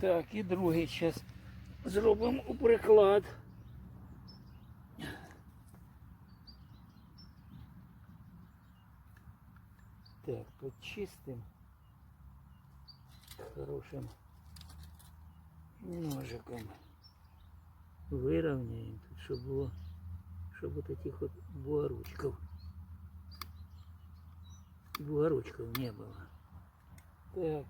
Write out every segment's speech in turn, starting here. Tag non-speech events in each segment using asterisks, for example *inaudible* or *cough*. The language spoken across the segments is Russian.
Так, і другий зараз зробимо приклад. Так, почистим хорошим ножиком. Выровняем тут, чтобы было, чтобы вот этих вот бугорочков, бугорочков не. Так.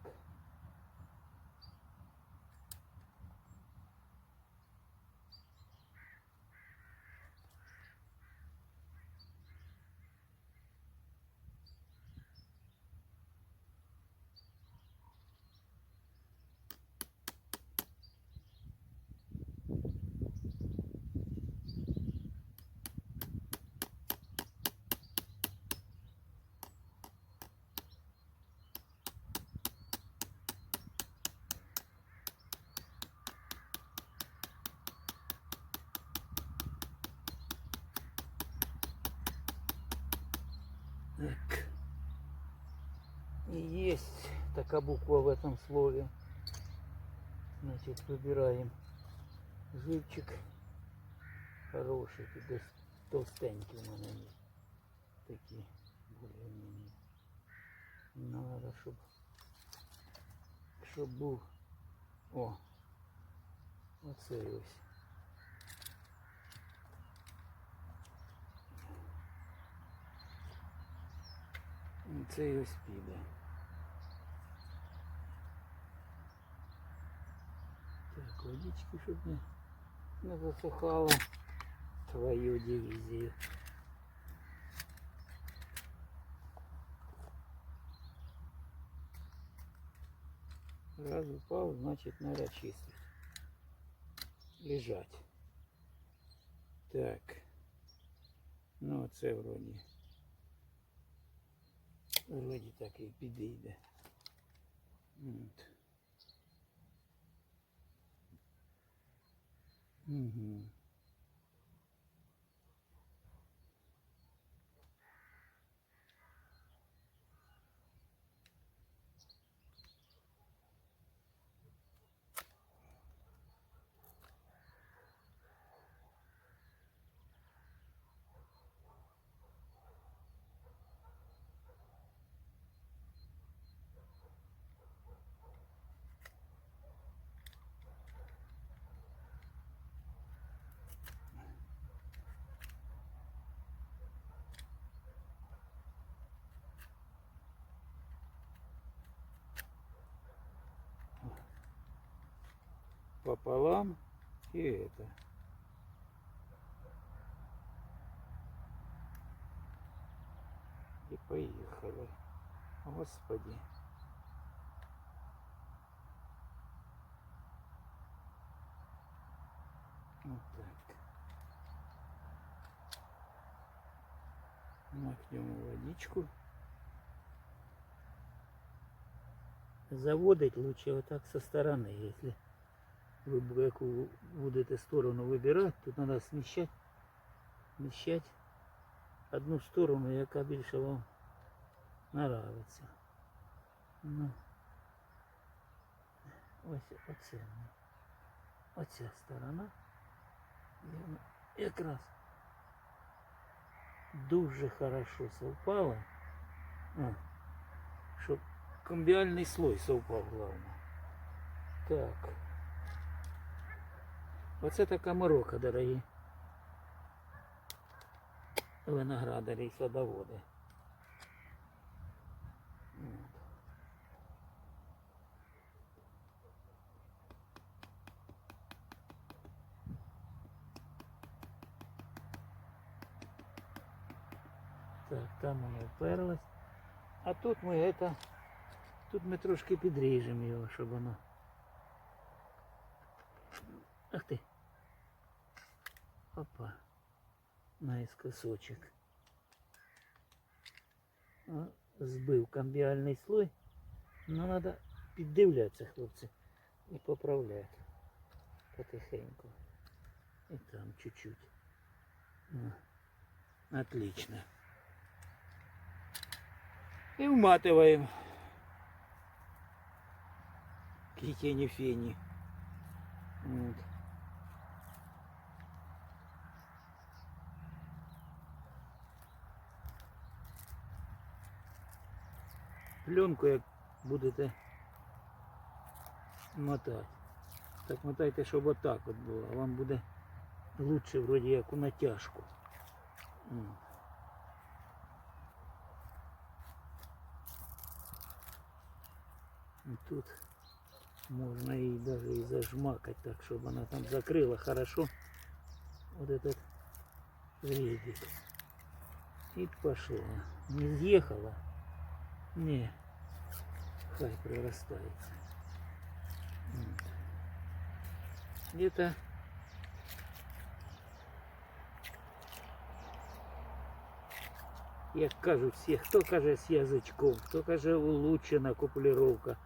Так. И такая буква в этом слове. Значит, выбираем живчик хороший, толстенький у меня есть. Такие более-менее. Надо, щоб, щоб був. О! Оцей ось. Цей ось піде. Так, водички, щоб не, не засухало твою дивізію. Раз упал, значит надо чистить. Лежать. Так. Ну, це вроді. Вроді так і підійде. От. Mm-hmm. Пополам и это. И поехали. Господи. Вот так. Макнем водичку. Заводить лучше вот так со стороны, если ви б- яку будете сторону вибирати, тут треба сміщати, сміщати одну сторону, яка більше вам нравиться. Ну, ось оце. ну. Оця сторона. І вона Якраз дуже хорошо совпало. А, щоб комбіальний слой совпав головне. Так. Оце така морока, дорогі. Виноградарі і садоводи. Так, там воно вперлось. А тут ми это, тут ми трошки підріжемо його, щоб воно. Ах ти. Опа. Наискосочек. О, Збив камбіальний слой. Ну треба піддивлятися, хлопці, і поправляти. Потихеньку. І там чуть-чуть. О, Отлично. І вматываем. Никакие тени фени. Вот. Пленку як будете мотати. Так мотайте, щоб отак от було. а Вам буде лучше вроді як у натяжку. І тут можно и даже и зажмакать так, чтобы она там закрыла хорошо вот этот рейдик. И пошла. Не съехала? Не. Хай прорастается. Вот. Это як кажуть всі, хто каже з язичком, хто каже улучшена копуліровка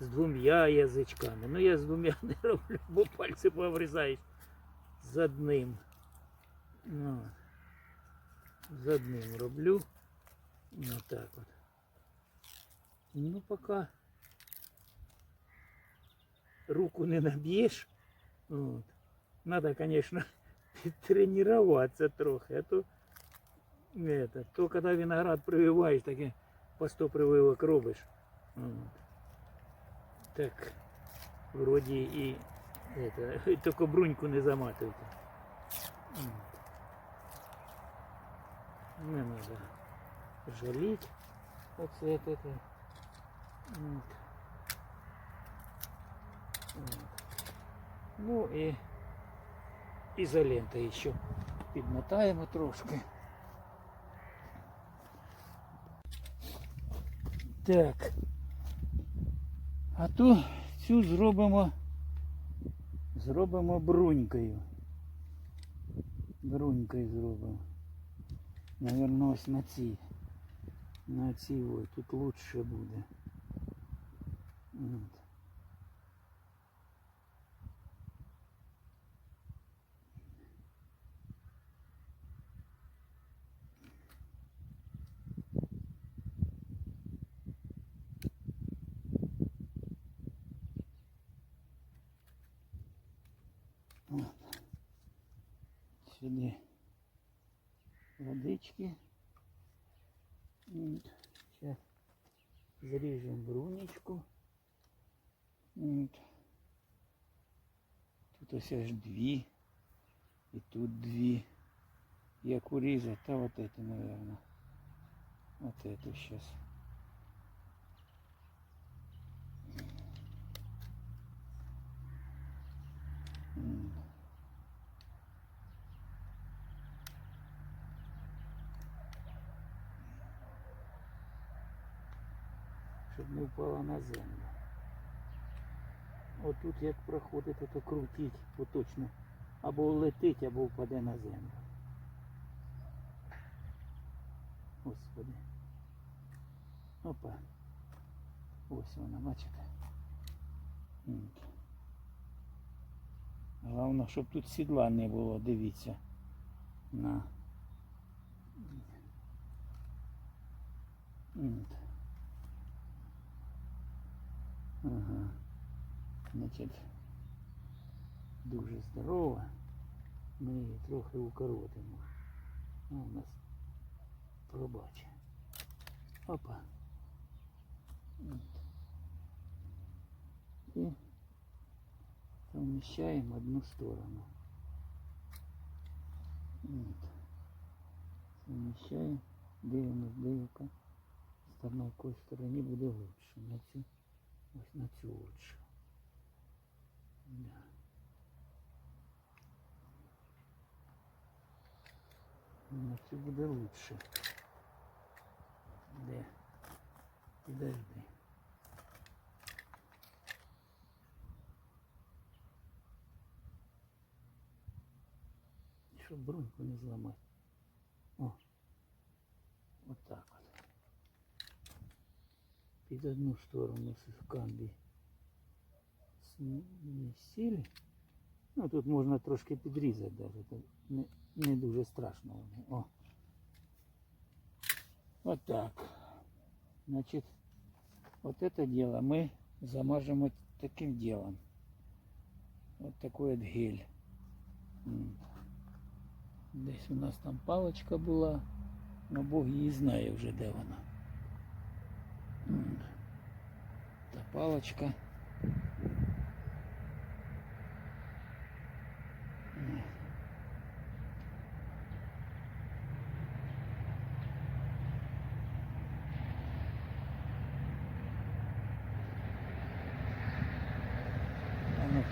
з двома язичками. Ну я з двома *laughs* не роблю, бо пальці поврізаєш з одним. Ну, з одним роблю. Ну так от. Ну поки руку не наб'єш. От. Надо, конечно, *laughs* тренироваться трохи, а то это, то когда виноград прививаешь, таки по 100 прививок робиш. От. Так вроде и это, *laughs* только бруньку не заматывайте. От. Не надо жалеть оце это. От. Ну і ізолента ще підмотаємо трошки. Так. А то цю зробимо зробимо брунькою. Брунькою зробимо. Наверно, ось на цій. На цій ой, тут лучше буде. От. От. Сюди водички. Сейчас зрежем брунечку. От. Тут ось аж дві. І тут дві. Як урізати, та вот это, наверное. Вот это сейчас. Щоб не впала на землю. Отут як проходити, то крутіть поточно. Або летить, або впаде на землю. Господи. Опа. Ось вона, бачите. Головне, щоб тут сідла не було, дивіться. На. Ага. Значить, дуже здорова. Ми її трохи укоротимо. Ну, у нас пробач. Опа. От. І поміщаємо одну сторону. От. Поміщаємо, дивимось, де яка сторона, в якій стороні буде лучше. На цю, ось на цю лучше. Да. На цю буде лучше. Де? Підожди. Щоб бруньку не зламати. О. От так от. Під одну сторону в камбі сіль. Ну тут можна трошки підрізати даже. то Не, не дуже страшно воно. О. От так. Значит, вот это дело мы замажем вот таким делом. Вот такой вот гель. М. Десь у нас там паличка була, но Бог її знає вже де вона. М. Та паличка.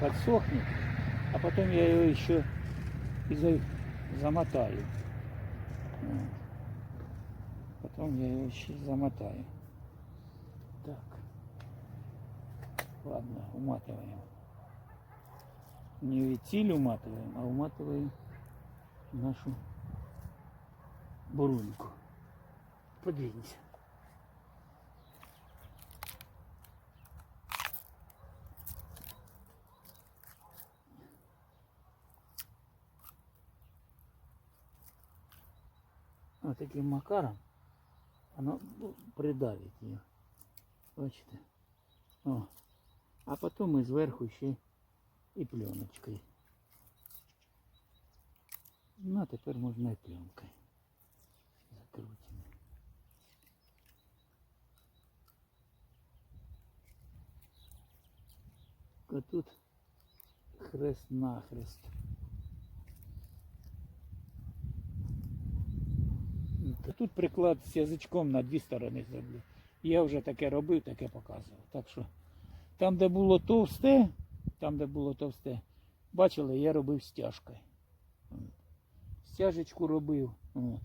Подсохнет, а потом я ее еще и за- замотаю. Потом я ее еще замотаю. Так. Ладно, уматываем. Не витиль уматываем, а уматываем нашу буруньку. Подвинься. Вот таким макаром оно ну, придавить її. Бачите? О. А потім і зверху ще і пленочкою. Ну, а тепер можна і пленкою. Закрутимо. А тут хрест-нахрест. Тут приклад з язичком на дві сторони зроблю. Я вже таке робив, таке показував. Так що там, де було товсте, там, де було товсте, бачили, я робив стяжкою. Стяжечку робив. От.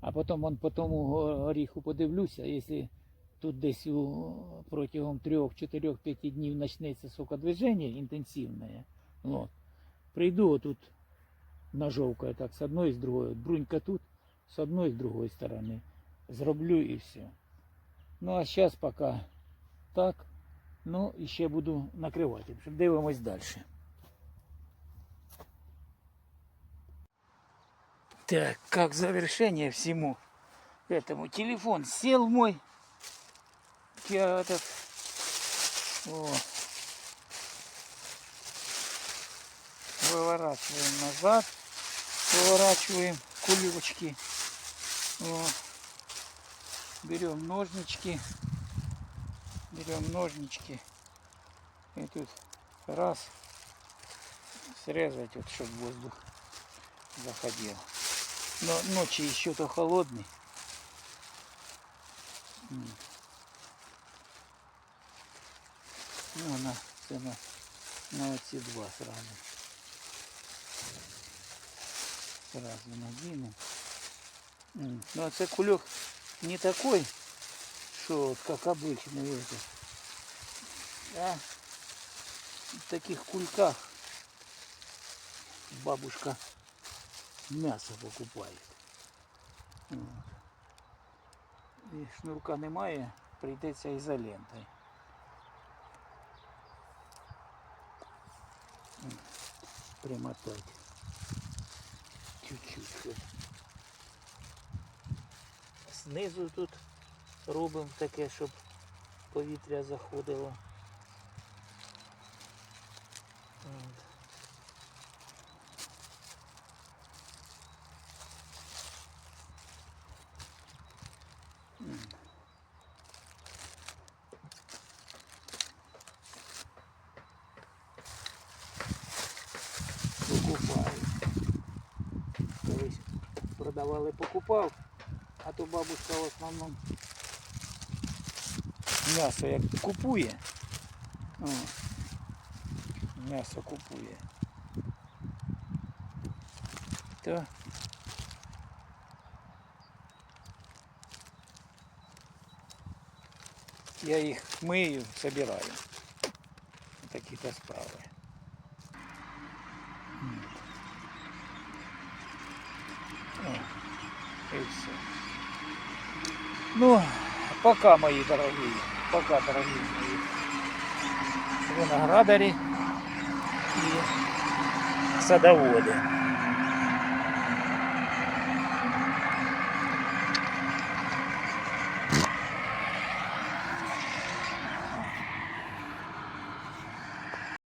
А потім вон по тому горіху подивлюся, якщо тут десь у, протягом 3-4-5 днів почнеться сокодвиження інтенсивне, от, прийду отут ножовкою так, с одной и с другой. Брунька тут, с одной и с другой стороны. Зроблю и все. Ну а сейчас пока так. Ну, і ще буду накривати. Дивимось далі. Так, как завершение всему этому. Телефон сел мой. Я этот... О. Выворачиваем назад. Поворачиваем кулечки. Вот. Берем ножнички. Берем ножнички. И тут раз срезать, вот, чтобы воздух заходил. Но ночью еще то холодный. Ну, на, це на, оці два сразу. Сразу надену. М, Ну, а це кульок не такой, что вот как обычный это. А в таких кульках бабушка мясо покупает. Вот. І шнурка немає, прийдеться ізолентою. М, Знизу тут робимо таке, щоб повітря заходило. От. Покупаю. Колись продавали, покупав, а то бабушка в основному м'ясо як купує. О, м'ясо купує. То я їх мию, собираю. Такі-то справи. М. О, і все. Ну, пока, мої дорогі. Пока, дорогі мої виноградарі і садоводи.